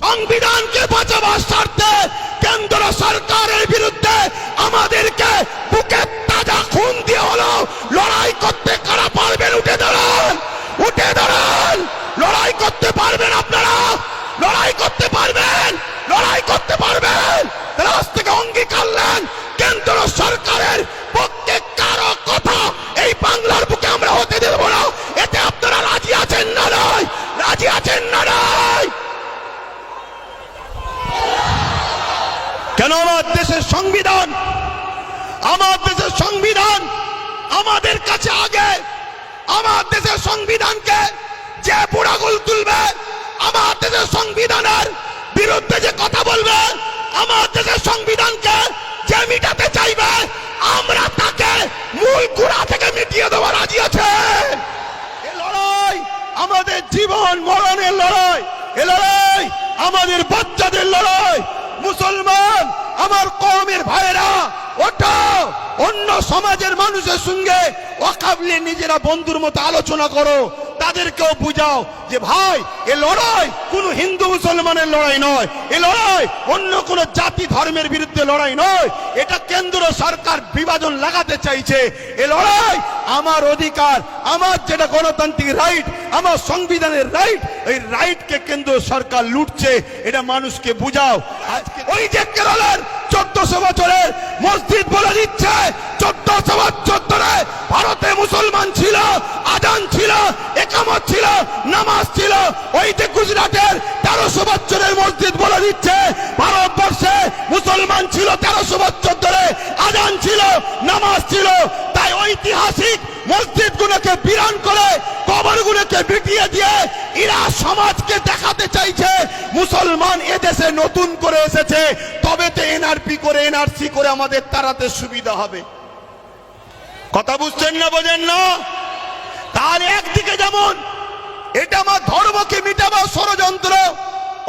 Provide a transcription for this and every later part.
সংবিধানকে বাঁচাবার স্বার্থে কেন্দ্র সরকারের বিরুদ্ধে আমাদেরকে বুকে তাজা খুন দিয়ে হলো লড়াই করতে কারা পারবেন? উঠে দাঁড়ান! উঠে দাঁড়ান! লড়াই করতে পারবেন আপনারা? লড়াই করতে পারবেন লড়াই করতে পারবেন তারা আজ থেকে অঙ্গীকার নেন কেন্দ্র সরকারের পক্ষে কারও কথা এই বাংলার বুকে আমরা হতে দেব না এতে আপনারা রাজি আছেন না নয় রাজি আছেন না নয় কেন আমার দেশের সংবিধান আমার দেশের সংবিধান আমাদের কাছে আগে আমার দেশের সংবিধানকে যে বুড়াগুল তুলবে, আমার দেশের সংবিধানের বিরুদ্ধে যে কথা বলবে, আমার দেশের সংবিধানকে যে মিটাতে চাইবে, আমরা তাকে মূল গুড়া থেকে মিটিয়ে দেওয়া রাজি আছে। লড়াই আমাদের জীবন মরণের লড়াই, এ লড়াই আমাদের বাচ্চাদের লড়াই। মুসলমান, আমার কমের ভাইরা ওটা অন্য সমাজের মানুষের সঙ্গে অকাবলে নিজেরা বন্ধুর মতো আলোচনা করো। তাদেরকেও বুঝাও যে ভাই, এ লড়াই কোন হিন্দু মুসলমানের লড়াই নয়। এ লড়াই অন্য কোন জাতি ধর্মের বিরুদ্ধে লড়াই নয়। এটা কেন্দ্র সরকার বিভাজন লাগাতে চাইছে। এ লড়াই আমার অধিকার, আমার যেটা গণতান্ত্রিক রাইট আমার সংবিধানের রাইট এই রাইটকে কেন্দ্র সরকার লুটছে। এটা মানুষকে বুঝাও। আজকে ওই যে কেরলের চোদ্দশো বছরের মসজিদ বলে দিচ্ছে, চোদ্দশো বছর ধরে ভারতে মুসলমান ছিল, আজান ছিল একামত ছিল, নামাজ ছিল ওই যে গুজরাটের তেরোশো বছরের মসজিদ বলে দিচ্ছে। ভারতবর্ষে মুসলমান ছিল তেরোশো বছর ধরে, আজান ছিল, নামাজ ছিল। তাই ঐতিহাসিক মসজিদ গুলোকে বিরান করে কবর গুলোকে বিটিয়ে দিয়ে ইরা সমাজকে দেখাতে চাইছে, মুসলমান এদেশে নতুন করে এসেছে। তবে তো এনআরপি করে এনআরসি করে আমাদের তাড়াতে সুবিধা হবে। কথা বুঝছেন না বোঝেন না? তার একদিকে যেমন, এটা আমার ধর্মকে মিটাবার ষড়যন্ত্র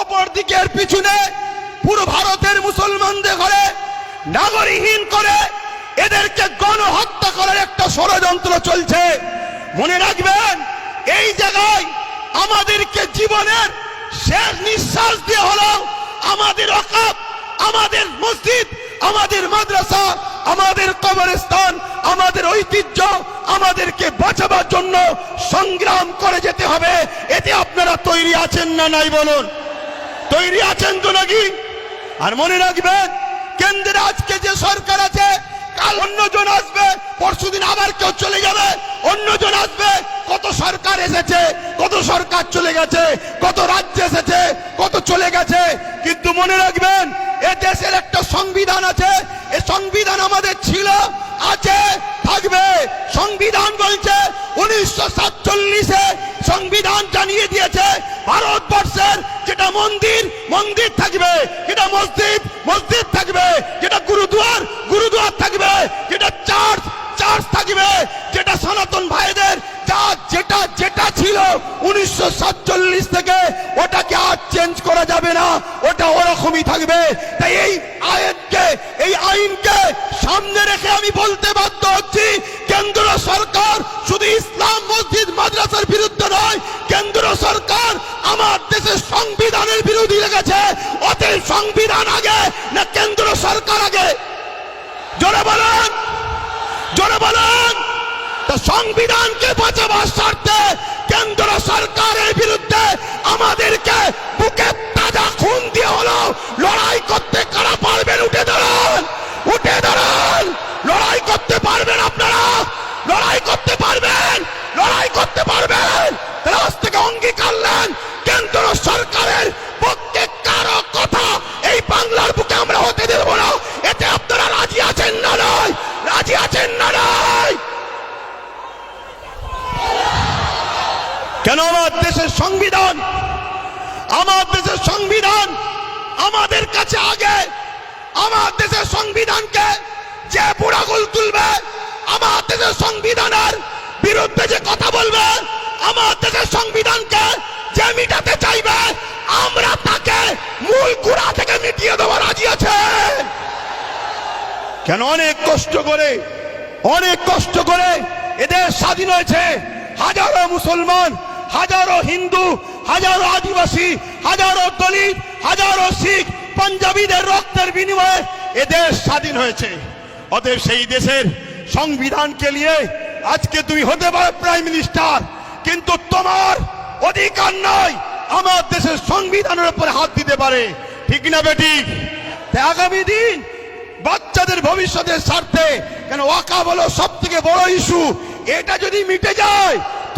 অপর দিকের পিছনে পুরো ভারতের মুসলমানদের ঘরে নাগরিকহীন করে এদেরকে গণহত্যা করার একটা ষড়যন্ত্র চলছে। মনে রাখবেন, এই জায়গায় আমাদেরকে জীবনের শেষ নিঃশ্বাস দিয়ে হলো আমাদের অকাপ আমাদের মসজিদ, আমাদের মাদ্রাসা, আমাদের কবরস্থান আমাদের ঐতিহ্য আমাদেরকে বাঁচাবার জন্য সংগ্রাম করে যেতে হবে। এতে আপনারা তৈরি আছেন না নাই বলুন? তৈরি আছেন তো নাকি? আর মনে রাখবেন কেন্দ্রে আজকে যে সরকার আছে, কাল অন্যজন আসবে, পরশুদিন আবার কেউ চলে যাবে। অন্যজন আসবে, কত সরকার এসেছে, কত সরকার চলে গেছে, কত রাজ্য এসেছে কত চলে গেছে কিন্তু মনে রাখবেন এ দেশের একটা সংবিধান আছে এ সংবিধান আমাদের ছিল, আছে, থাকবে। সংবিধান বলছে, উনিশশো সাতচল্লিশে সংবিধান জানিয়ে দিয়েছে ভারতবর্ষের যেটা মন্দির মন্দির থাকবে। যেটা মসজিদ মসজিদ থাকবে। যেটা বিরোধী লেগেছে সংবিধান আগে, না কেন্দ্র সরকার আগে? জোরে বলেন জোরে বলেন। সংবিধানকে বাঁচাবার স্বার্থে কেন্দ্র সরকারের বিরুদ্ধে আমাদেরকে বুকে তাজা খুন দিয়ে হলো লড়াই করতে কারা পারবেন উঠে দাঁড়ান উঠে দাঁড়ান লড়াই করতে পারবেন আপনারা লড়াই করতে পারবেন লড়াই করতে পারবেন তাহলে আজ থেকে অঙ্গীকার নেন কেন্দ্র সরকারের পক্ষে কারও কথা এই বাংলার বুকে আমরা হতে দেব না এতে আপনারা রাজি আছেন না নয় রাজি আছেন না নয় কেন আমার দেশের সংবিধান আমার দেশের সংবিধান কাছে আগে আমার দেশের সংবিধানকে যে বুড়াগুল তুলবে, আমার দেশের সংবিধানের বিরুদ্ধে যে কথা বলবে, আমার দেশের সংবিধানকে যে মিটাতে চাইবে, আমরা তাকে মূল গুড়া থেকে মিটিয়ে দেওয়া রাজি আছে। কেন অনেক কষ্ট করে, অনেক কষ্ট করে এদের স্বাধীন হয়েছে হাজারো মুসলমান, হাজারো হিন্দু, হাজারো আদিবাসী, হাজারো দলিত, হাজারো শিখ পাঞ্জাবিদের রক্তের বিনিময়ে এ দেশ স্বাধীন হয়েছে। অতএব সেই দেশের সংবিধানকে নিয়ে আজকে তুমি হতে পারো প্রাইম মিনিস্টার কিন্তু তোমার অধিকার নয় আমার দেশের সংবিধানের উপরে হাত দিতে পারে। ঠিক না বেটি? আগামী দিন বাচ্চাদের ভবিষ্যতের স্বার্থে কেন ওয়াকা বলো সব থেকে বড় ইস্যু এটা যদি মিটে যায়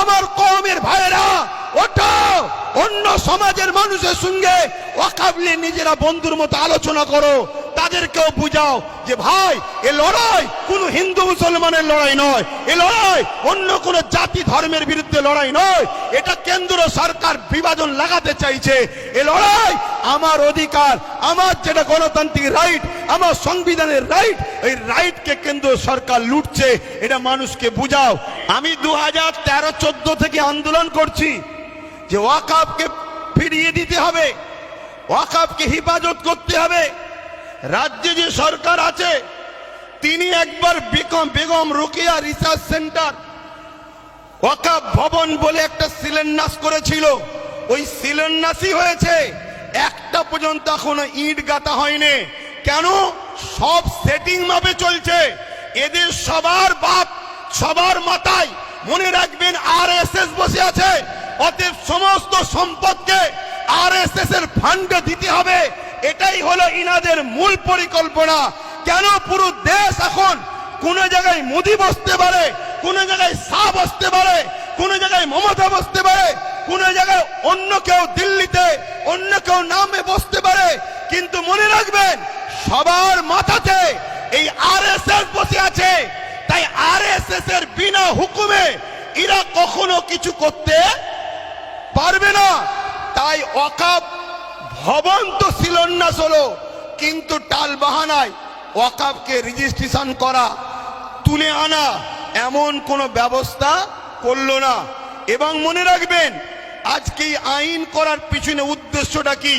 আমার কমের ভাইরা ওটা অন্য সমাজের মানুষের সঙ্গে অকাবলে নিজেরা বন্ধুর মতো আলোচনা করো। তাদেরকেও বুঝাও যে ভাই, এ লড়াই কোনো হিন্দু মুসলমানের লড়াই নয়। এ লড়াই অন্য কোনো জাতি ধর্মের বিরুদ্ধে লড়াই নয়। এটা কেন্দ্র সরকার বিভাজন লাগাতে চাইছে। এ লড়াই আমার অধিকার, আমার যেটা গণতান্ত্রিক রাইট আমার সংবিধানের রাইট এই রাইটকে কেন্দ্র সরকার লুটছে। এটা মানুষকে বুঝাও। আমি দু হাজার তেরো চোদ্দ থেকে আন্দোলন করছি যে ওয়াকাবকে ফিরিয়ে দিতে হবে। ওয়াকাবকে হিফাজত করতে হবে। রাজ্যে যে সরকার আছে, তিনি একবার বেগম বেগম রোকেয়া রিসার্চ সেন্টার ওয়াকাব ভবন বলে একটা শিলান্যাস করেছিল। ওই শিলান্যাসই হয়েছে, একটা পর্যন্ত এখনও ইট গাঁথা হয়নি। কেন? সব সেটিং মাপে চলছে। এদের সবার বাপ, সবার মাথায় মনে রাখবেন আর বসে আছে। অতএব সমস্ত সম্পদকে আর এর ফান্ডে দিতে হবে। এটাই হলো ইনাদের মূল পরিকল্পনা। কেন পুরো দেশ এখন কোন জায়গায় মোদি বসতে পারে, কোন জায়গায় শাহ বসতে পারে, কোন জায়গায় মমতা বসতে পারে, কোন জায়গায় অন্য কেউ দিল্লিতে, অন্য কেউ নামে বসতে পারে। কিন্তু মনে রাখবেন, সবার মাথাতে এই আরএসএস বসে আছে। তাই আরএসএস এর বিনা হুকুমে এরা কখনো কিছু করতে পারবে না। তাই অকাপ ভবন তো শিলান্যাস হলো কিন্তু টাল বাহানায় ওয়াকাবকে রেজিস্ট্রেশন করা, তুলে আনা, এমন কোনো ব্যবস্থা করল না। এবং মনে রাখবেন, আজকে এই আইন করার পিছনে উদ্দেশ্যটা কি?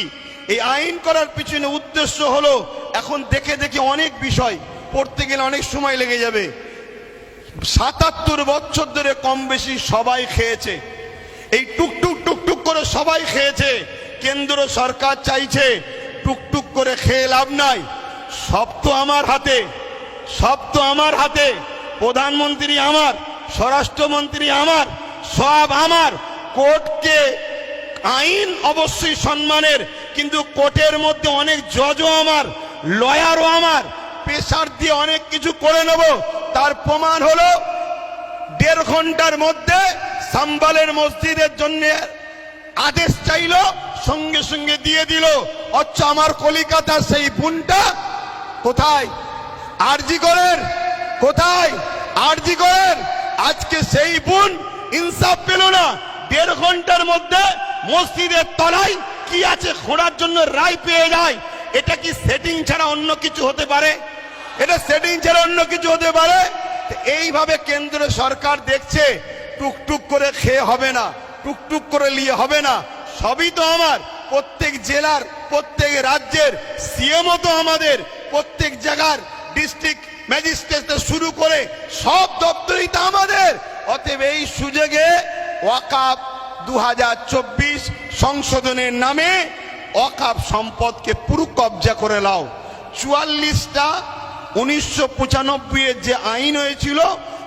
এই আইন করার পিছনে উদ্দেশ্য হলো, এখন দেখে দেখে অনেক বিষয় পড়তে গেলে অনেক সময় লেগে যাবে। সাতাত্তর বছর ধরে কম বেশি সবাই খেয়েছে। এই টুকটুক টুকটুক করে সবাই খেয়েছে। কেন্দ্র সরকার চাইছে টুকটুক করে খেয়ে লাভ নাই। সব তো আমার হাতে, সব তো আমার হাতে। প্রধানমন্ত্রী আমার, স্বরাষ্ট্রমন্ত্রী আমার, সব আমার। কোর্টকে আইন অবশ্যই সম্মানের, কিন্তু কোর্টের মধ্যে অনেক জজও আমার, লয়ারও আমার। প্রেশার দিয়ে অনেক কিছু করে নেব। তার প্রমাণ হলো, দেড় ঘণ্টার মধ্যে সাম্বালের মসজিদের জন্য আদেশ চাইলো, সঙ্গে সঙ্গে দিয়ে দিল। অচ্ছ আমার কলিকাতার সেই বোনটা কোথায়? আরজি করেন কোথায়? আরজি করেন আজকে সেই বোন ইনসাফ পেল না। দেড় ঘণ্টার মধ্যে মসজিদের তলায় কি আছে খোঁড়ার জন্য রায় পেয়ে যায়। এটা কি সেটিং ছাড়া অন্য কিছু হতে পারে? এটা সেটিং ছাড়া অন্য কিছু হতে পারে? এইভাবে কেন্দ্র সরকার দেখছে টুকটুক করে খেয়ে হবে না, টুকটুক করে নিয়ে হবে না। সবই তো আমার। প্রত্যেক জেলার, প্রত্যেক রাজ্যের সিএমও তো আমাদের। প্রত্যেক জায়গার ডিস্ট্রিক্ট ম্যাজিস্ট্রেট শুরু করে সব দপ্তরই তো আমাদের। অতএব এই সুযোগে ওয়াকাপ দু হাজার চব্বিশ সংশোধনের নামে অকাপ সম্পদকে পুরো কবজা করে লাও। চুয়াল্লিশটা উনিশশো পঁচানব্বই যে আইন হয়েছিল